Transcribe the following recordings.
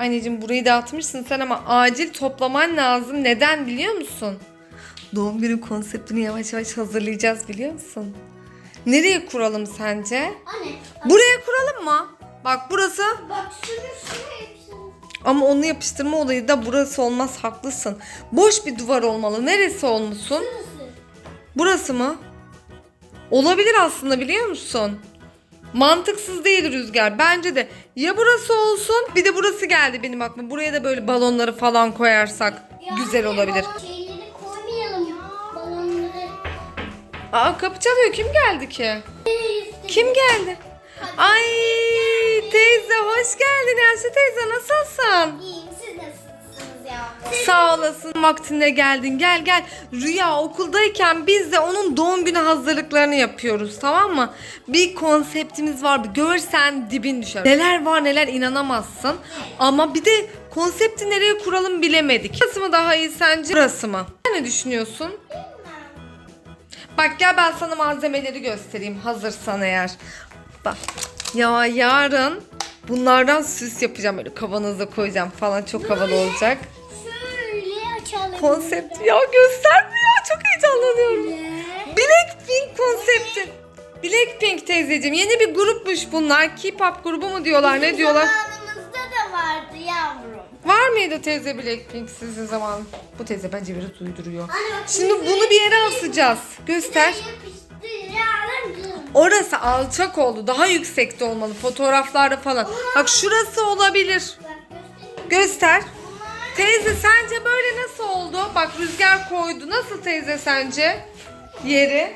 Anneciğim burayı dağıtmışsın sen ama acil toplaman lazım. Neden biliyor musun? Doğum günü konseptini yavaş yavaş hazırlayacağız biliyor musun? Nereye kuralım sence? Anne Buraya kuralım mı? Bak burası bak şunu yapsana. ama onu yapıştırma olayı da burası olmaz haklısın. Boş bir duvar olmalı. Neresi olmuşsun? Şurası. Burası mı? Olabilir aslında biliyor musun? Mantıksız değil Rüzgar. Bence de ya burası olsun bir de burası geldi benim aklıma. Buraya da böyle balonları falan koyarsak Ya güzel anne, olabilir. balon Şeyleri koymayalım ya. Balonları. Aa kapı çalıyor. Kim geldi ki? Kim geldi? Ay teyze hoş geldin Yaşlı teyze nasılsın? Yavrum? Sağ olasın vaktinde geldin gel gel. Rüya okuldayken biz de onun doğum günü hazırlıklarını yapıyoruz tamam mı? Bir konseptimiz var görsen dibin düşer. Neler var neler inanamazsın. Ama bir de konsepti nereye kuralım bilemedik. Burası mı daha iyi sence? Burası mı? Sen ne düşünüyorsun? Bak gel ben sana malzemeleri göstereyim hazırsan eğer. Bak ya yarın bunlardan süs yapacağım böyle kavanoza koyacağım falan çok havalı olacak. Konsept ya gösterme ya çok heyecanlanıyorum. Blackpink konsepti. Blackpink teyzeciğim yeni bir grupmuş bunlar. K-pop grubu mu diyorlar ne diyorlar? Zamanımızda da vardı yavrum. Var mıydı teyze Blackpink sizin zaman? Bu teyze bence biraz uyduruyor. Anne bak Şimdi bunu bir yere asacağız. Göster. Orası alçak oldu. Daha yüksekte olmalı. Fotoğraflarda falan. Bak şurası olabilir. Göster. Teyze sence böyle nasıl oldu? Bak rüzgar koydu. Nasıl teyze sence? Yeri.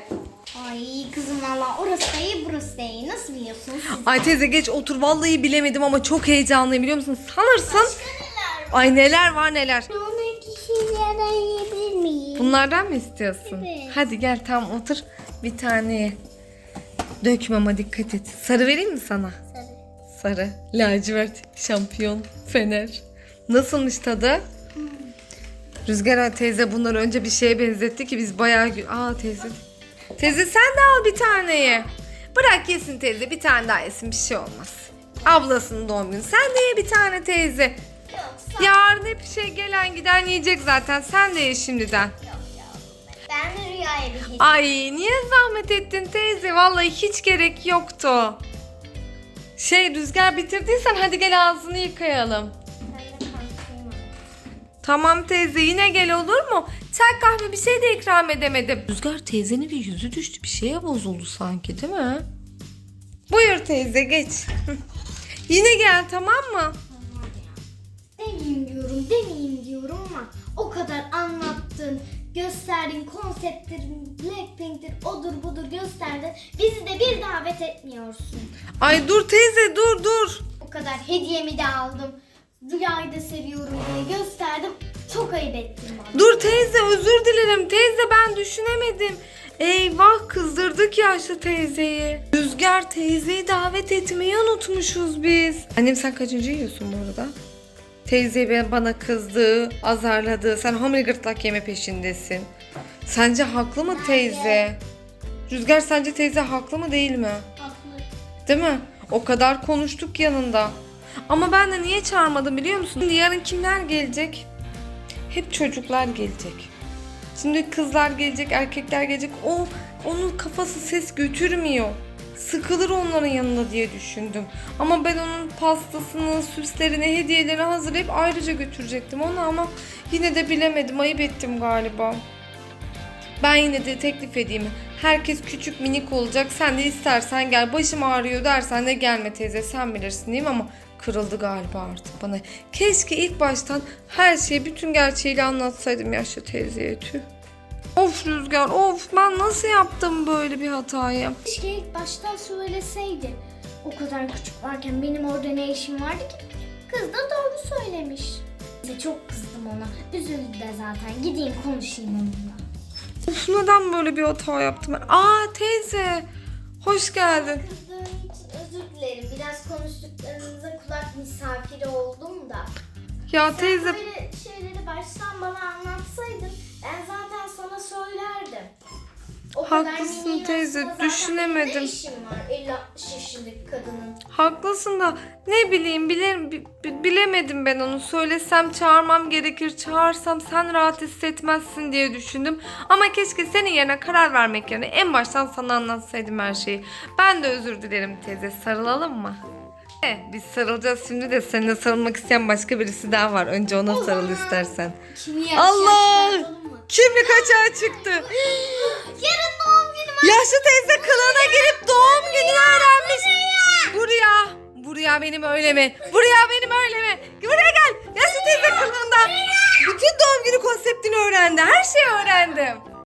Ay kızım valla orası da iyi burası da iyi. Nasıl biliyorsunuz siz? Ay teyze geç otur. Vallahi bilemedim ama çok heyecanlıyım biliyor musun? Sanırsın. Neler? Ay neler var neler. Yiyebilir miyim? Bunlardan mı istiyorsun? Evet. Hadi gel tam otur. Bir tane ye. Dökme ama dikkat et. Sarı vereyim mi sana? Sarı. Sarı, lacivert, şampiyon, fener. Nasılmış tadı? Rüzgar teyze bunları önce bir şeye benzetti ki biz bayağı... Aa teyze. Teyze sen de al bir tane ye. Bırak yesin teyze bir tane daha yesin bir şey olmaz. Ablasının doğum günü. Sen de ye bir tane teyze. Yok Yarın hep şey gelen giden yiyecek zaten. Sen de ye şimdiden. yok. Ben de rüyaya bir. Ay niye zahmet ettin teyze? Vallahi hiç gerek yoktu. Şey Rüzgar bitirdiysen hadi gel ağzını yıkayalım. Tamam teyze yine gel olur mu? Çay kahve bir şey de ikram edemedim. Rüzgar teyzenin bir yüzü düştü bir şeye bozuldu sanki değil mi? Buyur teyze geç. yine gel tamam mı? Demeyeyim diyorum, demeyeyim diyorum ama o kadar anlattın, gösterdin, konsepttir, Blackpink'tir, odur budur gösterdin. Bizi de bir davet etmiyorsun. Ay dur teyze dur dur. O kadar hediyemi de aldım. Rüyayı da seviyorum diye gösterdim. Çok ayıp ettin bana. Dur teyze özür dilerim. Teyze ben düşünemedim. Eyvah kızdırdık yaşlı teyzeyi. Rüzgar teyzeyi davet etmeyi unutmuşuz biz. Annem sen kaçıncı yiyorsun bu arada? Teyze bana kızdı, azarladı. Sen hamile gırtlak yeme peşindesin. Sence haklı mı teyze? Rüzgar sence teyze haklı mı değil mi? Haklı. Değil mi? O kadar konuştuk yanında. Ama ben de niye çağırmadım biliyor musun? Şimdi yarın kimler gelecek? Hep çocuklar gelecek. Şimdi kızlar gelecek, erkekler gelecek. O onun kafası ses götürmüyor. Sıkılır onların yanında diye düşündüm. Ama ben onun pastasını, süslerini, hediyelerini hazırlayıp ayrıca götürecektim onu ama yine de bilemedim. Ayıp ettim galiba. Ben yine de teklif edeyim. Herkes küçük minik olacak. Sen de istersen gel. Başım ağrıyor dersen de gelme teyze. Sen bilirsin değil mi? Ama kırıldı galiba artık bana. Keşke ilk baştan her şeyi bütün gerçeğiyle anlatsaydım yaşlı teyzeye tüh. Of Rüzgar of ben nasıl yaptım böyle bir hatayı? Keşke ilk baştan söyleseydi. O kadar küçük varken benim orada ne işim vardı ki? Kız da doğru söylemiş. Çok kızdım ona. Üzüldü de zaten. Gideyim konuşayım onunla. Of neden böyle bir hata yaptım ben? Aa teyze hoş geldin. Kızdığım için özür dilerim. Biraz konuştuklarınıza kulak misafiri oldum da. Ya Sen teyze böyle şeyleri baştan bana anlatsaydın Haklısın teyze, düşünemedim. Ne işim var? 50 60 yaşındaki kadının. Haklısın da ne bileyim bile, bi- bi- bilemedim ben onu. Söylesem çağırmam gerekir. Çağırsam sen rahat hissetmezsin diye düşündüm. Ama keşke senin yerine karar vermek yerine en baştan sana anlatsaydım her şeyi. Ben de özür dilerim teyze. Sarılalım mı? E, biz sarılacağız şimdi de seninle sarılmak isteyen başka birisi daha var. Önce ona sarıl istersen. Kimi yaşlı Allah! Kimlik açığa çıktı. Yarın. Yaşlı teyze kılığına girip doğum gününü öğrenmiş. Buraya. Buraya benim öyle mi? Buraya benim öyle mi? Buraya gel. Yaşlı teyze kılığında. Bütün doğum günü konseptini öğrendi. Her şeyi öğrendim.